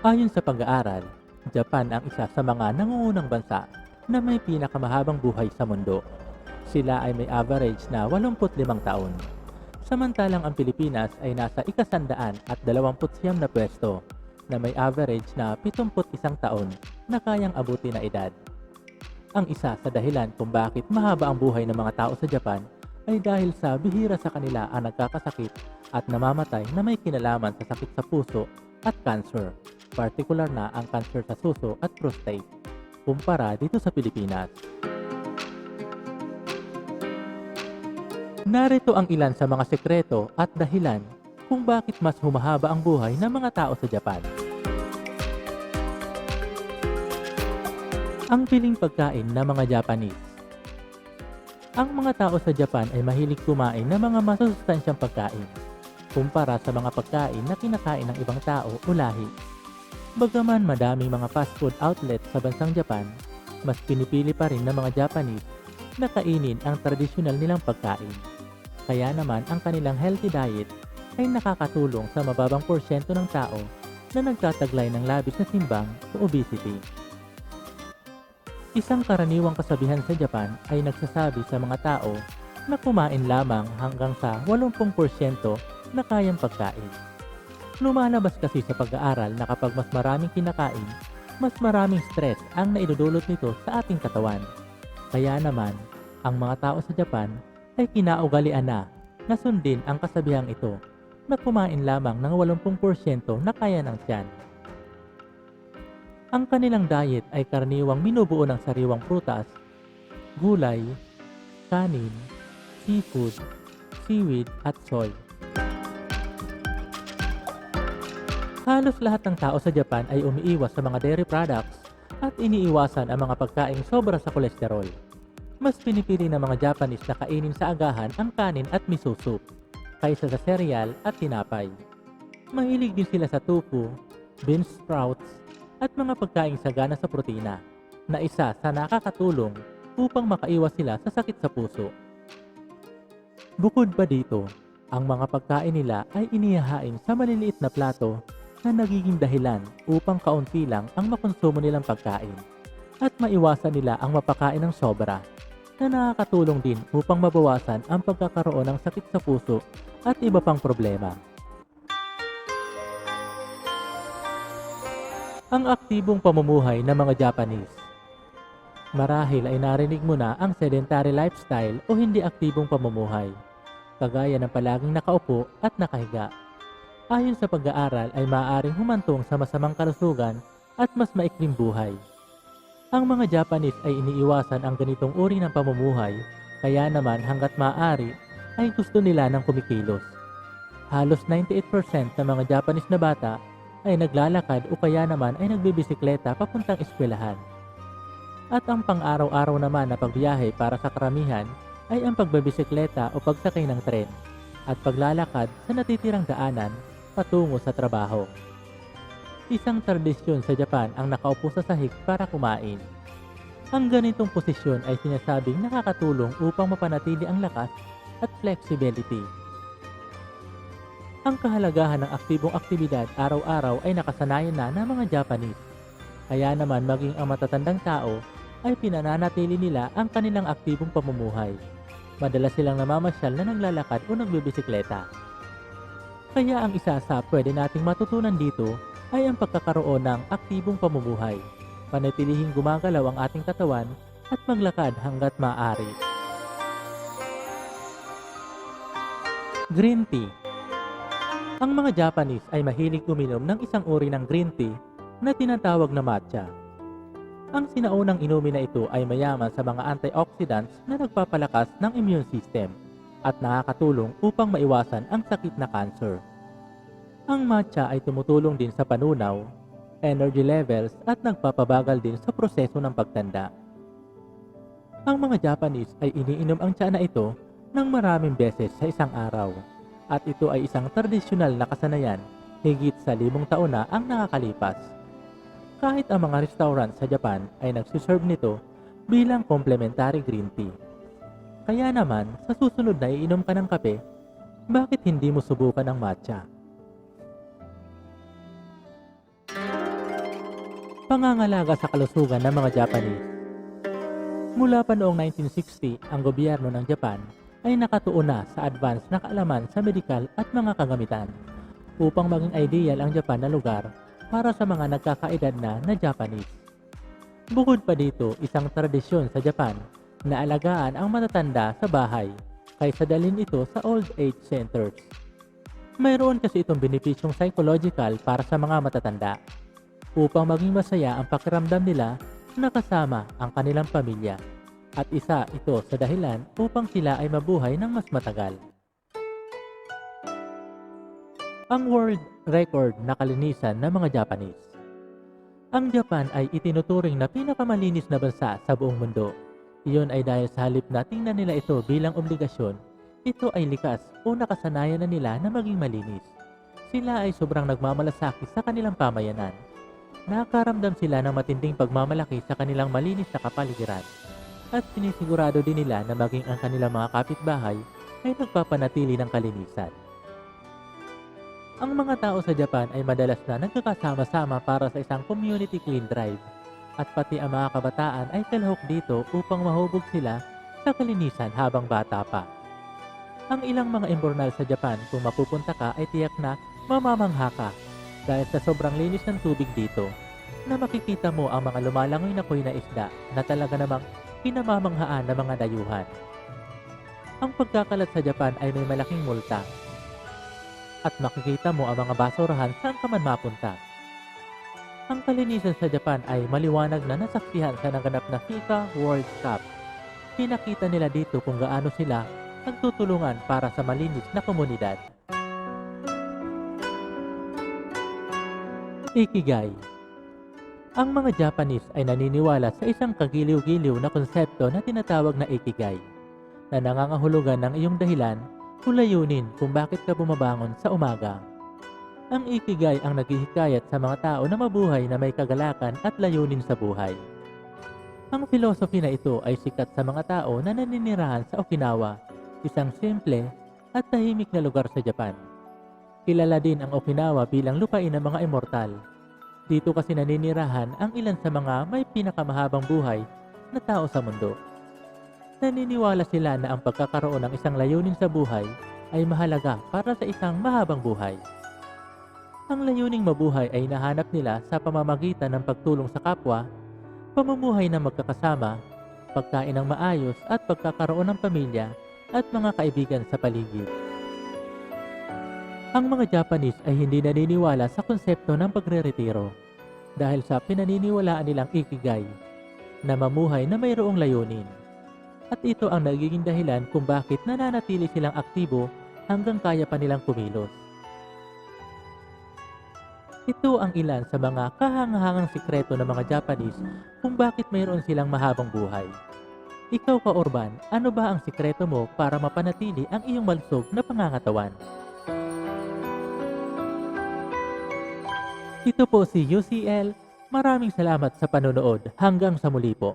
Ayon sa pag-aaral, Japan ang isa sa mga nangungunang bansa na may pinakamahabang buhay sa mundo. Sila ay may average na 85 taon. Samantalang ang Pilipinas ay nasa ikasandaan at 29 na pwesto na may average na 71 taon na kayang abuti na edad. Ang isa sa dahilan kung bakit mahaba ang buhay ng mga tao sa Japan ay dahil sa bihira sa kanila ang nagkakasakit at namamatay na may kinalaman sa sakit sa puso at cancer, partikular na ang cancer sa suso at prostate, kumpara dito sa Pilipinas. Narito ang ilan sa mga sekreto at dahilan kung bakit mas humahaba ang buhay ng mga tao sa Japan. Ang piling pagkain ng mga Japanese Ang mga tao sa Japan ay mahilig kumain ng mga masusustansyang pagkain kumpara sa mga pagkain na kinakain ng ibang tao o lahi. Bagaman madaming mga fast food outlet sa bansang Japan, mas pinipili pa rin ng mga Japanese na kainin ang tradisyonal nilang pagkain. Kaya naman ang kanilang healthy diet ay nakakatulong sa mababang porsyento ng tao na nagtataglay ng labis na timbang o obesity. Isang karaniwang kasabihan sa Japan ay nagsasabi sa mga tao na kumain lamang hanggang sa 80% na kayang pagkain. Lumalabas kasi sa pag-aaral na kapag mas maraming kinakain, mas maraming stress ang naidudulot nito sa ating katawan. Kaya naman, ang mga tao sa Japan ay kinaugalian na na sundin ang kasabihang ito na kumain lamang ng 80% na kaya ng tiyan. Ang kanilang diet ay karaniwang minubuo ng sariwang prutas, gulay, kanin, seafood, seaweed at soy. Halos lahat ng tao sa Japan ay umiiwas sa mga dairy products at iniiwasan ang mga pagkaing sobra sa kolesterol. Mas pinipili ng mga Japanese na kainin sa agahan ang kanin at miso soup kaysa sa cereal at tinapay. Mahilig din sila sa tofu, bean sprouts, at mga pagkaing sagana sa protina na isa sa nakakatulong upang makaiwas sila sa sakit sa puso. Bukod pa dito, ang mga pagkain nila ay inihahain sa maliliit na plato na nagiging dahilan upang kaunti lang ang makonsumo nilang pagkain at maiwasan nila ang mapakain ng sobra na nakakatulong din upang mabawasan ang pagkakaroon ng sakit sa puso at iba pang problema. Ang aktibong pamumuhay ng mga Japanese Marahil ay narinig mo na ang sedentary lifestyle o hindi aktibong pamumuhay, kagaya ng palaging nakaupo at nakahiga. Ayon sa pag-aaral ay maaaring humantong sa masamang kalusugan at mas maikling buhay. Ang mga Japanese ay iniiwasan ang ganitong uri ng pamumuhay, kaya naman hanggat maaari ay gusto nila ng kumikilos. Halos 98% ng mga Japanese na bata ay naglalakad o kaya naman ay nagbibisikleta papuntang eskwelahan. At ang pang-araw-araw naman na pagbiyahe para sa karamihan ay ang pagbibisikleta o pagsakay ng tren at paglalakad sa natitirang daanan patungo sa trabaho. Isang tradisyon sa Japan ang nakaupo sa sahig para kumain. Ang ganitong posisyon ay sinasabing nakakatulong upang mapanatili ang lakas at flexibility. Ang kahalagahan ng aktibong aktibidad araw-araw ay nakasanayan na ng mga Japanese. Kaya naman maging ang matatandang tao ay pinananatili nila ang kanilang aktibong pamumuhay. Madalas silang namamasyal na naglalakad o nagbibisikleta. Kaya ang isa sa pwede nating matutunan dito ay ang pagkakaroon ng aktibong pamumuhay. Panatilihing gumagalaw ang ating katawan at maglakad hanggat maaari. Green tea Ang mga Japanese ay mahilig uminom ng isang uri ng green tea na tinatawag na matcha. Ang sinaunang inumin na ito ay mayaman sa mga antioxidants na nagpapalakas ng immune system at nakakatulong upang maiwasan ang sakit na cancer. Ang matcha ay tumutulong din sa panunaw, energy levels at nagpapabagal din sa proseso ng pagtanda. Ang mga Japanese ay iniinom ang tsa na ito ng maraming beses sa isang araw at ito ay isang tradisyonal na kasanayan higit sa limong taon na ang nakakalipas kahit ang mga restaurant sa Japan ay nagsiserve nito bilang complementary green tea. Kaya naman, sa susunod na iinom ka ng kape, bakit hindi mo subukan ang matcha? Pangangalaga sa kalusugan ng mga Japanese Mula pa noong 1960, ang gobyerno ng Japan ay nakatuon na sa advance na kaalaman sa medikal at mga kagamitan upang maging ideal ang Japan na lugar para sa mga nagkakaedad na na Japanese. Bukod pa dito, isang tradisyon sa Japan na alagaan ang matatanda sa bahay kaysa dalhin ito sa old age centers. Mayroon kasi itong benepisyong psychological para sa mga matatanda upang maging masaya ang pakiramdam nila na kasama ang kanilang pamilya at isa ito sa dahilan upang sila ay mabuhay ng mas matagal. Ang world record na kalinisan ng mga Japanese Ang Japan ay itinuturing na pinakamalinis na bansa sa buong mundo. Iyon ay dahil sa halip na tingnan nila ito bilang obligasyon, ito ay likas o nakasanayan na nila na maging malinis. Sila ay sobrang nagmamalasakit sa kanilang pamayanan. Nakaramdam sila ng matinding pagmamalaki sa kanilang malinis na kapaligiran at sinisigurado din nila na maging ang kanilang mga kapitbahay ay nagpapanatili ng kalinisan. Ang mga tao sa Japan ay madalas na nagkakasama-sama para sa isang community clean drive at pati ang mga kabataan ay kalahok dito upang mahubog sila sa kalinisan habang bata pa. Ang ilang mga imbornal sa Japan kung mapupunta ka ay tiyak na mamamangha ka dahil sa sobrang linis ng tubig dito na makikita mo ang mga lumalangoy na koy na isda na talaga namang pinamamanghaan ng mga dayuhan. Ang pagkakalat sa Japan ay may malaking multa at makikita mo ang mga basurahan saan ka man mapunta. Ang kalinisan sa Japan ay maliwanag na nasaksihan sa naganap na FIFA World Cup. Pinakita nila dito kung gaano sila nagtutulungan para sa malinis na komunidad. Ikigai Ang mga Japanese ay naniniwala sa isang kagiliw-giliw na konsepto na tinatawag na Ikigai na nangangahulugan ng iyong dahilan o layunin kung bakit ka bumabangon sa umaga. Ang Ikigai ang naghihikayat sa mga tao na mabuhay na may kagalakan at layunin sa buhay. Ang philosophy na ito ay sikat sa mga tao na naninirahan sa Okinawa, isang simple at tahimik na lugar sa Japan. Kilala din ang Okinawa bilang lupain ng mga immortal. Dito kasi naninirahan ang ilan sa mga may pinakamahabang buhay na tao sa mundo. Naniniwala sila na ang pagkakaroon ng isang layunin sa buhay ay mahalaga para sa isang mahabang buhay. Ang layuning mabuhay ay nahanap nila sa pamamagitan ng pagtulong sa kapwa, pamumuhay ng magkakasama, pagkain ng maayos at pagkakaroon ng pamilya at mga kaibigan sa paligid. Ang mga Japanese ay hindi naniniwala sa konsepto ng pagre-retiro dahil sa pinaniniwalaan nilang ikigai na mamuhay na mayroong layunin. At ito ang nagiging dahilan kung bakit nananatili silang aktibo hanggang kaya pa nilang kumilos. Ito ang ilan sa mga kahangahangang sikreto ng mga Japanese kung bakit mayroon silang mahabang buhay. Ikaw ka Orban, ano ba ang sikreto mo para mapanatili ang iyong malusog na pangangatawan? Ito po si UCL. Maraming salamat sa panonood. Hanggang sa muli po.